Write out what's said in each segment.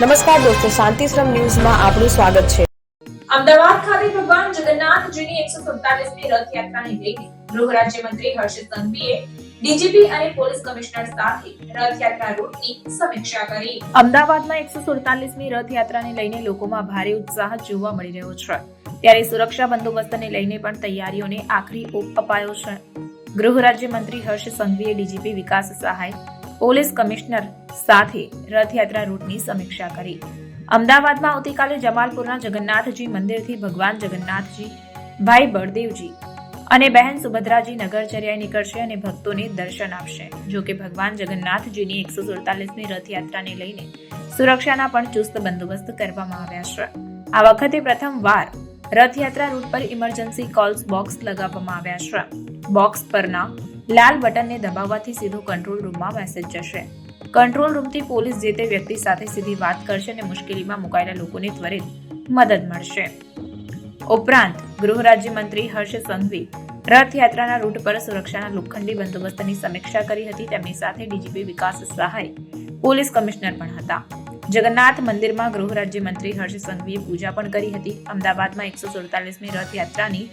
નમસ્કાર દોસ્તો શાંતિશ્રમ ન્યૂઝમાં આપનું સ્વાગત છે. અમદાવાદ ખાતે ભગવાન જગન્નાથજીની એકસો સુડતાલીસમી રથયાત્રાને લઈને ગૃહ રાજ્યમંત્રી હર્ષિત સંઘવીએ ડીજીપી અને પોલીસ કમિશનર સાથે રથયાત્રા રૂટની સમીક્ષા કરી. અમદાવાદમાં એકસો સુડતાલીસમી રથયાત્રાને લઈને લોકોમાં ભારે ઉત્સાહ જોવા મળી રહ્યો છે. ત્યારે સુરક્ષા બંદોબસ્તને લઈને પણ તૈયારીઓને આખરી ઓપ અપાયો છે. ગૃહ રાજ્યમંત્રી હર્ષ સંઘવીએ ડીજીપી વિકાસ સહાય પોલીસ કમિશનર સાથે રથયાત્રા રૂટની સમીક્ષા કરી. અમદાવાદમાં આવતીકાલે જમાલપુરના જગન્નાથજી મંદિરથી ભગવાન જગન્નાથજી, ભાઈ બળદેવજી અને બહેન સુભદ્રાજી નગરચર્યાએ નીકળશે અને ભક્તોને દર્શન આપશે. જો કે ભગવાન જગન્નાથજીની એકસો સુડતાલીસમી રથયાત્રાને લઈને સુરક્ષાના પણ ચુસ્ત બંદોબસ્ત કરવામાં આવ્યા છે. આ વખતે પ્રથમવાર રથયાત્રા રૂટ પર ઇમરજન્સી કોલ્સ બોક્સ લગાવવામાં આવ્યા છે. બોક્સ પરના લાલ બટનને દબાવવાથી સીધો કંટ્રોલ રૂમમાં મેસેજ જશે. કંટ્રોલ રૂમથી પોલીસ જે તે વ્યક્તિ સાથે સીધી વાત કરશે અને મુશ્કેલીમાં મુકાયેલા લોકોને ત્વરિત મદદ મળશે. ઉપરાંત, ગૃહ રાજ્યમંત્રી હર્ષ સંઘવી રથયાત્રાના રૂટ પર સુરક્ષાના લોખંડી બંદોબસ્તની સમીક્ષા કરી હતી. તેમની સાથે ડીજીપી વિકાસ સહાય, પોલીસ કમિશનર પણ હતા. જગન્નાથ મંદિરમાં ગૃહ રાજ્યમંત્રી હર્ષ સંઘવીએ પૂજા પણ કરી હતી. અમદાવાદમાં એકસો સુડતાલીસમી રથયાત્રાની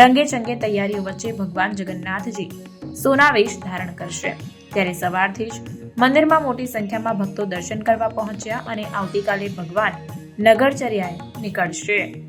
રંગે ચંગે તૈયારીઓ વચ્ચે ભગવાન જગન્નાથજી સોનાવેશ ધારણ કરશે. ત્યારે સવારથી જ મંદિરમાં મોટી સંખ્યામાં ભક્તો દર્શન કરવા પહોંચ્યા અને આવતીકાલે ભગવાન નગરચર્યાએ નીકળશે.